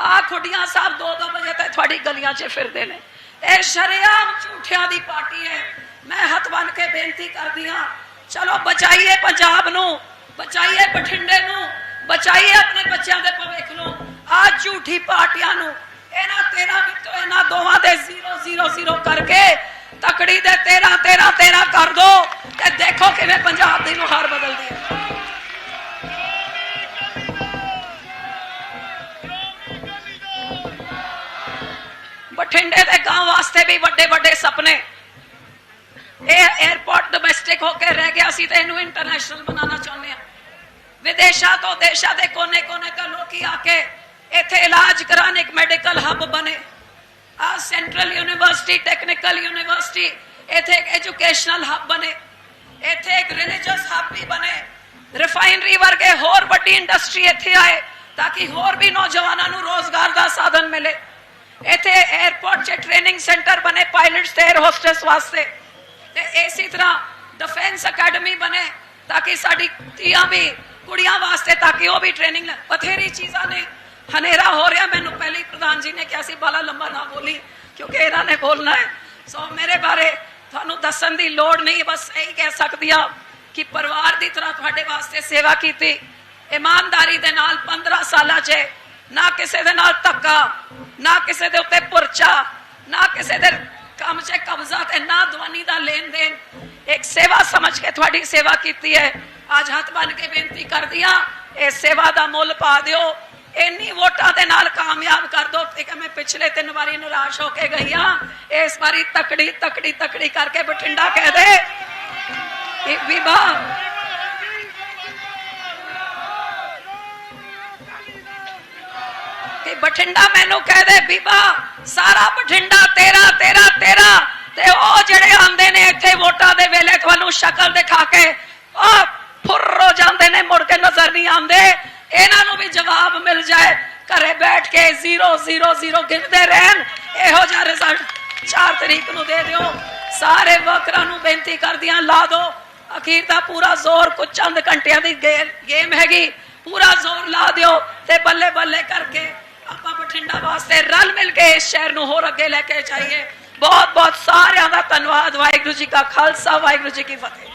ਆ ਖੁੱਡੀਆਂ ਸਾਹਿਬ 2-2 ਵਜੇ ਤੱਕ ਤੁਹਾਡੀ ਗਲੀਆਂ 'ਚ ਫਿਰਦੇ ਨੇ। ਇਹ ਸ਼ਰੇਆਮ ਝੂਠਿਆਂ ਦੀ ਪਾਰਟੀ ਹੈ। ਮੈਂ ਹੱਥ ਬੰਨ ਕੇ ਬੇਨਤੀ ਕਰਦੀ ਹਾਂ, ਚਲੋ ਬਚਾਈਏ ਪੰਜਾਬ ਨੂੰ, ਬਚਾਈਏ ਬਠਿੰਡੇ ਨੂੰ, ਬਚਾਈਏ ਆਪਣੇ ਬੱਚਿਆਂ ਦੇ ਭਵਿੱਖ ਨੂੰ, ਆ ਝੂਠੀ ਪਾਰਟੀਆਂ ਨੂੰ, ਇਹਨਾਂ ਤੇਰਾਂ ਵਿੱਚੋਂ ਇਹਨਾਂ ਦੋਵਾਂ ਦੇ 0 0 0 ਕਰਕੇ ਤਕੜੀ ਦੇ 13 13 13 ਕਰ ਦੋ ਤੇ ਦੇਖੋ ਕਿਵੇਂ ਪੰਜਾਬ ਦੀ ਨੁਹਾਰ ਬਦਲਦੀ ਬਠਿੰਡੇ ਦੇ ਗਾਂਵ ਵਾਸਤੇ ਵੀ ਵੱਡੇ ਵੱਡੇ ਸੁਪਨੇ। ਇਹ 에어ਪੋਰਟ ਡੋਮੈਸਟਿਕ ਹੋ ਕੇ ਰਹਿ ਗਿਆ ਸੀ ਤੇ ਇਹਨੂੰ ਇੰਟਰਨੈਸ਼ਨਲ ਬਣਾਉਣਾ ਚਾਹੁੰਦੇ ਆ ਵਿਦੇਸ਼ਾਂ ਤੋਂ ਦੇਸ਼ਾਂ ਦੇ ਕੋਨੇ-ਕੋਨੇ ਤੋਂ ਲੋਕੀ ਆ ਕੇ ਇੱਥੇ ਇਲਾਜ ਕਰਾਉਣ, ਇੱਕ ਮੈਡੀਕਲ ਹੱਬ ਬਣੇ। ਆ ਸੈਂਟਰਲ ਯੂਨੀਵਰਸਿਟੀ ਟੈਕਨੀਕਲ ਯੂਨੀਵਰਸਿਟੀ ਇੱਥੇ ਇੱਕ ਐਜੂਕੇਸ਼ਨਲ ਹੱਬ ਬਣੇ। ਇੱਥੇ ਇੱਕ ਰਿਲੀਜੀਅਸ ਹੱਬ ਵੀ ਬਣੇ। ਰਿਫਾਈਨਰੀ ਵਰਗੇ ਹੋਰ ਵੱਡੀ ਇੰਡਸਟਰੀ ਇੱਥੇ ਆਏ ਤਾਂ ਕਿ ਹੋਰ ਵੀ ਨੌਜਵਾਨਾਂ ਨੂੰ ਰੋਜ਼ਗਾਰ ਦਾ ਸਾਧਨ ਮਿਲੇ। ਇੱਥੇ 에어ਪੋਰਟ 'ਚ ਟ੍ਰੇਨਿੰਗ ਸੈਂਟਰ ਬਣੇ ਪਾਇਲਟਸ ਤੇ 에ਅਰ ਹੋਸਟਸ ਵਾਸਤੇ। ਤੇ ਇਸੇ ਤਰ੍ਹਾਂ ਡਿਫੈਂਸ ਅਕੈਡਮੀ ਬਣੇ ਤਾਂ ਕਿ ਸਾਡੀ ਧੀਆਂ ਵੀ, ਕੁੜੀਆਂ ਵਾਸਤੇ ਤਾਂ ਕਿ ਉਹ ਵੀ ਟ੍ਰੇਨਿੰਗ ਬਥੇਰੀ ਚੀਜ਼ਾਂ ਨੇ। ਹਨੇਰਾ ਹੋ ਰਿਹਾ, ਮੈਨੂੰ ਪਹਿਲੇ ਪ੍ਰਧਾਨ ਜੀ ਨੇ ਕਿਹਾ ਸੀ, ਬਾਲਾ ਲੰਬਾ ਨਾ ਬੋਲੀ, ਕਿਉਂਕਿ ਇਹਨਾਂ ਨੇ ਬੋਲਣਾ ਹੈ। ਸੋ ਮੇਰੇ ਬਾਰੇ ਤੁਹਾਨੂੰ ਦੱਸਣ ਦੀ ਲੋੜ ਨਹੀਂ, ਬਸ ਇਹੀ ਕਹਿ ਸਕਦੀ ਆ ਕਿ ਪਰਿਵਾਰ ਦੀ ਤਰ੍ਹਾਂ ਤੁਹਾਡੇ ਵਾਸਤੇ ਸੇਵਾ ਕੀਤੀ। ਇਮਾਨਦਾਰੀ ਦੇ ਨਾਲ 15 ਸਾਲਾਂ 'ਚ ਨਾ ਕਿਸੇ ਦੇ ਨਾਲ ਧੱਕਾ, ਨਾ ਕਿਸੇ ਦੇ ਉੱਤੇ ਪੁਰਚਾ, ਨਾ ਕਿਸੇ ਦੇ ਕੰਮ 'ਚ ਕਬਜ਼ਾ ਤੇ ਨਾ ਦਵਾਨੀ ਦਾ ਲੈਣ ਦੇਣ ਇੱਕ ਸੇਵਾ ਸਮਝ ਕੇ ਤੁਹਾਡੀ ਸੇਵਾ ਕੀਤੀ ਹੈ। ਅੱਜ ਹੱਥ ਬੰਨ ਕੇ ਬੇਨਤੀ ਕਰਦੀ ਹਾਂ, ਇਹ ਸੇਵਾ ਦਾ ਮੁੱਲ ਪਾ ਦਿਓ। ਇੰਨੀ ਵੋਟਾਂ ਦੇ ਨਾਲ ਕਾਮਯਾਬ ਕਰ ਦੋ ਤੇ ਕਿ ਮੈਂ ਪਿਛਲੇ ਤਿੰਨ ਵਾਰੀ ਨਿਰਾਸ਼ ਹੋ ਕੇ ਗਈ ਆ ਇਸ ਵਾਰੀ ਤਕੜੀ ਤਕੜੀ ਤਕੜੀ ਕਰਕੇ ਬਠਿੰਡਾ ਕਹਿ ਦੇ। ਵਿਭਾ ਕਿ ਬਠਿੰਡਾ ਮੈਨੂੰ ਕਹਿ ਦੇ, ਬੀਬਾ, ਸਾਰਾ ਬਠਿੰਡਾ ਤੇਰਾ ਤੇਰਾ ਤੇਰਾ। ਤੇ ਉਹ ਜਿਹੜੇ ਆਂਦੇ ਨੇ ਇੱਥੇ ਵੋਟਾਂ ਦੇ ਵੇਲੇ ਤੁਹਾਨੂੰ ਸ਼ਕਲ ਦਿਖਾ ਕੇ ਉਹ ਫੁਰ ਜਾਂਦੇ ਨੇ, ਮੁੜ ਕੇ ਨਜ਼ਰ ਨਹੀਂ ਆਉਂਦੇ। ਇਹਨਾਂ ਨੂੰ ਵੀ ਜਵਾਬ ਮਿਲ ਜਾਏ। ਘਰੇ ਬੈਠ ਕੇ 0 0 0 ਗਿਣਦੇ ਰਹਿਣ। ਇਹੋ ਜਿਹਾ ਰਿਜ਼ਲਟ 4 ਤਰੀਕ ਨੂੰ ਦੇ ਦਿਓ। ਸਾਰੇ ਵਰਕਰਾਂ ਨੂੰ ਬੇਨਤੀ ਕਰਦੀਆਂ, ਲਾ ਦਿਓ ਅਖੀਰ ਦਾ ਪੂਰਾ ਜ਼ੋਰ ਕੁਝ ਚੰਦ ਘੰਟਿਆਂ ਦੀ ਗੇਮ ਹੈਗੀ। ਪੂਰਾ ਜ਼ੋਰ ਲਾ ਦਿਓ ਤੇ ਬੱਲੇ ਬੱਲੇ ਰਲ ਮਿਲ ਕੇ ਇਸ ਸ਼ਹਿਰ ਨੂੰ ਹੋਰ ਅੱਗੇ ਲੈ ਕੇ ਜਾਈਏ। ਬਹੁਤ ਬਹੁਤ ਸਾਰਿਆਂ ਦਾ ਧੰਨਵਾਦ। ਵਾਹਿਗੁਰੂ ਜੀ ਕਾ ਖਾਲਸਾ, ਵਾਹਿਗੁਰੂ ਜੀ ਕੀ ਫਤਿਹ।